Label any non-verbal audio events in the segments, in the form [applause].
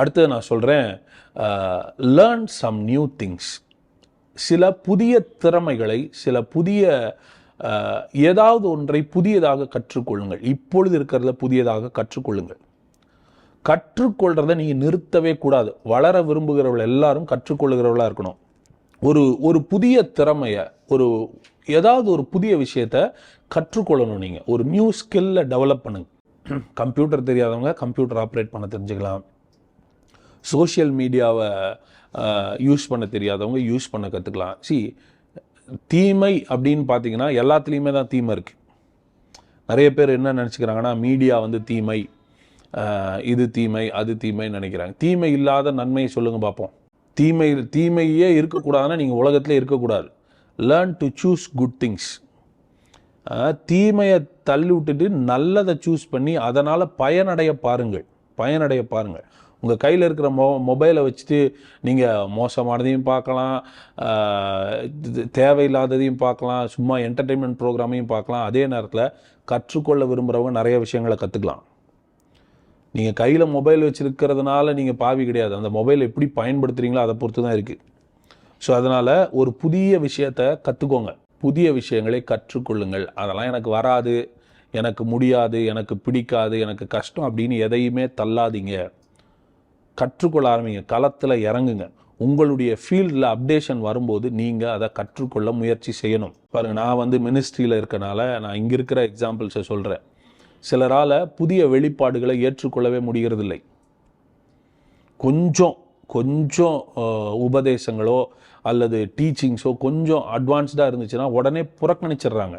அடுத்தது நான் சொல்கிறேன் லேர்ன் சம் நியூ திங்ஸ் சில புதிய திறமைகளை சில புதிய ஏதாவது ஒன்றை புதியதாக கற்றுக்கொள்ளுங்கள். இப்பொழுது இருக்கிறத புதியதாக கற்றுக்கொள்ளுங்கள். கற்றுக்கொள்கிறத நீங்கள் நிறுத்தவே கூடாது. வளர விரும்புகிறவர்கள் எல்லாரும் கற்றுக்கொள்ளுகிறவர்களா இருக்கணும். ஒரு ஒரு புதிய திறமையை ஒரு ஏதாவது ஒரு புதிய விஷயத்த கற்றுக்கொள்ளணும் நீங்கள் ஒரு நியூ ஸ்கில்லை டெவலப் பண்ணுங்க. [clears throat] கம்ப்யூட்டர் தெரியாதவங்க கம்ப்யூட்டர் ஆப்ரேட் பண்ண தெரிஞ்சுக்கலாம். சோஷியல் மீடியாவை யூஸ் பண்ண தெரியாதவங்க யூஸ் பண்ண கற்றுக்கலாம் சி தீமை அப்படின்னு பார்த்தீங்கன்னா எல்லாத்துலேயுமே தான் தீமை இருக்குது நிறைய பேர் என்ன நினச்சிக்கிறாங்கன்னா மீடியா வந்து தீமை இது தீமை அது தீமைன்னு நினைக்கிறாங்க. தீமை இல்லாத நன்மையை சொல்லுங்கள் பார்ப்போம் தீமை தீமையே இருக்கக்கூடாதுன்னா நீங்கள் உலகத்தில் இருக்கக்கூடாது. Learn to choose good things தீமையை தள்ளி விட்டுட்டு நல்லதை சூஸ் பண்ணி அதனால் பயனடைய பாருங்கள். பயனடைய பாருங்கள். உங்கள் கையில் இருக்கிற மொ மொபைலை வச்சுட்டு நீங்கள் மோசமானதையும் பார்க்கலாம் இது தேவையில்லாததையும் பார்க்கலாம் சும்மா என்டர்டெயின்மெண்ட் ப்ரோக்ராமையும் பார்க்கலாம். அதே நேரத்தில் கற்றுக்கொள்ள விரும்புகிறவங்க நிறைய விஷயங்களை கற்றுக்கலாம் நீங்கள் கையில் மொபைல் வச்சுருக்கிறதுனால நீங்கள் பாவி கிடையாது. அந்த மொபைல் எப்படி பயன்படுத்துகிறீங்களோ அதை பொறுத்து தான் இருக்குது ஸோ அதனால் ஒரு புதிய விஷயத்தை கற்றுக்கோங்க புதிய விஷயங்களை கற்றுக்கொள்ளுங்கள். அதெல்லாம் எனக்கு வராது எனக்கு முடியாது எனக்கு பிடிக்காது எனக்கு கஷ்டம் அப்படின்னு எதையுமே தள்ளாதீங்க. கற்றுக்கொள்ள ஆரம்பிங்க. களத்தில் இறங்குங்க. உங்களுடைய ஃபீல்டில் அப்டேஷன் வரும்போது நீங்கள் அதை கற்றுக்கொள்ள முயற்சி செய்யணும். பாருங்க நான் வந்து மினிஸ்ட்ரியில் இருக்கனால நான் இங்கே இருக்கிற எக்ஸாம்பிள்ஸை சொல்கிறேன் சிலரால் புதிய வெளிப்பாடுகளை ஏற்றுக்கொள்ளவே முடிகிறதில்லை. கொஞ்சம் கொஞ்சம் உபதேசங்களோ அல்லது டீச்சிங்ஸோ கொஞ்சம் அட்வான்ஸ்டாக இருந்துச்சுன்னா உடனே புறக்கணிச்சிடுறாங்க.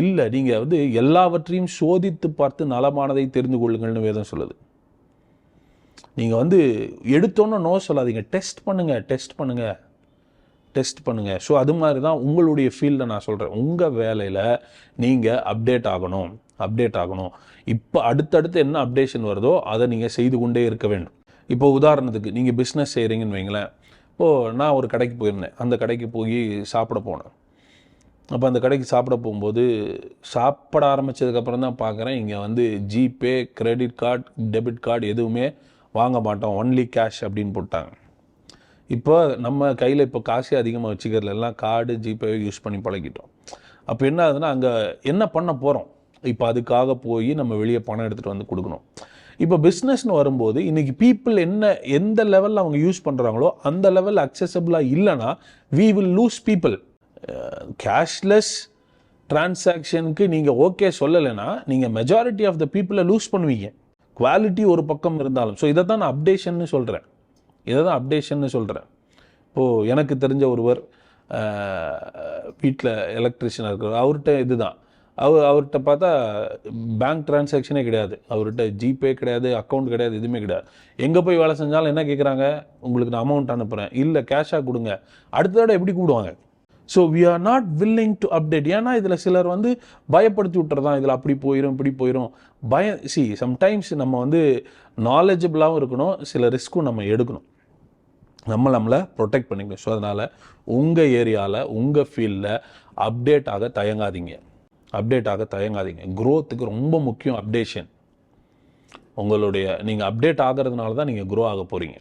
இல்லை நீங்கள் வந்து எல்லாவற்றையும் சோதித்து பார்த்து நலமானதை தெரிந்து கொள்ளுங்கள்னு வேதம் சொல்லுது. நீங்கள் வந்து எடுத்தோன்னே நோ சொல்லாதீங்க. டெஸ்ட் பண்ணுங்கள் டெஸ்ட் பண்ணுங்கள் டெஸ்ட் பண்ணுங்கள் ஸோ அது மாதிரி தான் உங்களுடைய ஃபீல்டை நான் சொல்கிறேன் உங்கள் வேலையில் நீங்கள் அப்டேட் ஆகணும். அப்டேட் ஆகணும். இப்போ அடுத்தடுத்து என்ன அப்டேஷன் வருதோ அதை நீங்கள் செய்து கொண்டே இருக்க வேண்டும். இப்போ உதாரணத்துக்கு நீங்கள் பிஸ்னஸ் செய்கிறீங்கன்னு வைங்களேன். இப்போது நான் ஒரு கடைக்கு போயிருந்தேன். அந்த கடைக்கு போய் சாப்பிட போனேன். அப்போ அந்த கடைக்கு சாப்பிட போகும்போது சாப்பிட ஆரம்பித்ததுக்கப்புறம் தான் பார்க்குறேன் இங்கே வந்து GPay credit card debit card எதுவுமே வாங்க மாட்டோம் ஒன்லி கேஷ் அப்படின்னு போட்டாங்க. இப்போ நம்ம கையில் இப்போ காசே அதிகமாக வச்சுக்கிறதுல எல்லாம் கார்டு ஜிபே யூஸ் பண்ணி பழகிட்டோம். அப்போ என்ன ஆகுதுன்னா அங்கே என்ன பண்ண போகிறோம் இப்போ அதுக்காக போய் நம்ம வெளியே பணம் எடுத்துகிட்டு வந்து கொடுக்கணும். இப்போ பிஸ்னஸ்னு வரும்போது இன்றைக்கி பீப்புள் என்ன எந்த லெவலில் அவங்க யூஸ் பண்ணுறாங்களோ அந்த லெவல் அக்சசபிளாக இல்லைன்னா we will lose people cashless டிரான்சாக்ஷனுக்கு நீங்கள் ஓகே சொல்லலைன்னா நீங்கள் மெஜாரிட்டி ஆஃப் த பீப்புளை லூஸ் பண்ணுவீங்க. குவாலிட்டி ஒரு பக்கம் இருந்தாலும். ஸோ இதை தான் நான் அப்டேஷன்னு சொல்கிறேன் இதை தான் அப்டேஷன்னு சொல்கிறேன் இப்போது எனக்கு தெரிஞ்ச ஒருவர் வீட்டில் எலக்ட்ரிஷியனாக இருக்கிறவர் அவர்கிட்ட இதுதான். அவர் அவர்கிட்ட பார்த்தா பேங்க் டிரான்சாக்ஷனே கிடையாது. அவர்கிட்ட ஜிபே கிடையாது அக்கௌண்ட் கிடையாது எதுவுமே கிடையாது. எங்கே போய் வேலை செஞ்சாலும் என்ன கேட்குறாங்க உங்களுக்கு நான் அமௌண்ட் அனுப்புகிறேன் இல்லை கேஷாக கொடுங்க. அடுத்த தடவை எப்படி கூடுவாங்க so we are not willing to update ஏன்னா இதில் சிலர் வந்து பயப்படுத்தி விட்டுறதான். இதில் அப்படி போயிடும் இப்படி போயிடும் பய சி சம்டைம்ஸ் நம்ம வந்து நாலேஜபிளாகவும் இருக்கணும். சில ரிஸ்க்கும் நம்ம எடுக்கணும். நம்ம நம்மளை ப்ரொடெக்ட் பண்ணிக்கணும். ஸோ அதனால் உங்கள் ஏரியாவில் உங்கள் ஃபீல்டில் அப்டேட் ஆக தயங்காதீங்க. அப்டேட் ஆக தயங்காதீங்க. க்ரோத்துக்கு ரொம்ப முக்கியம் அப்டேஷன் உங்களுடைய நீங்கள் அப்டேட் ஆகிறதுனால தான் நீங்கள் க்ரோ ஆக போகிறீங்க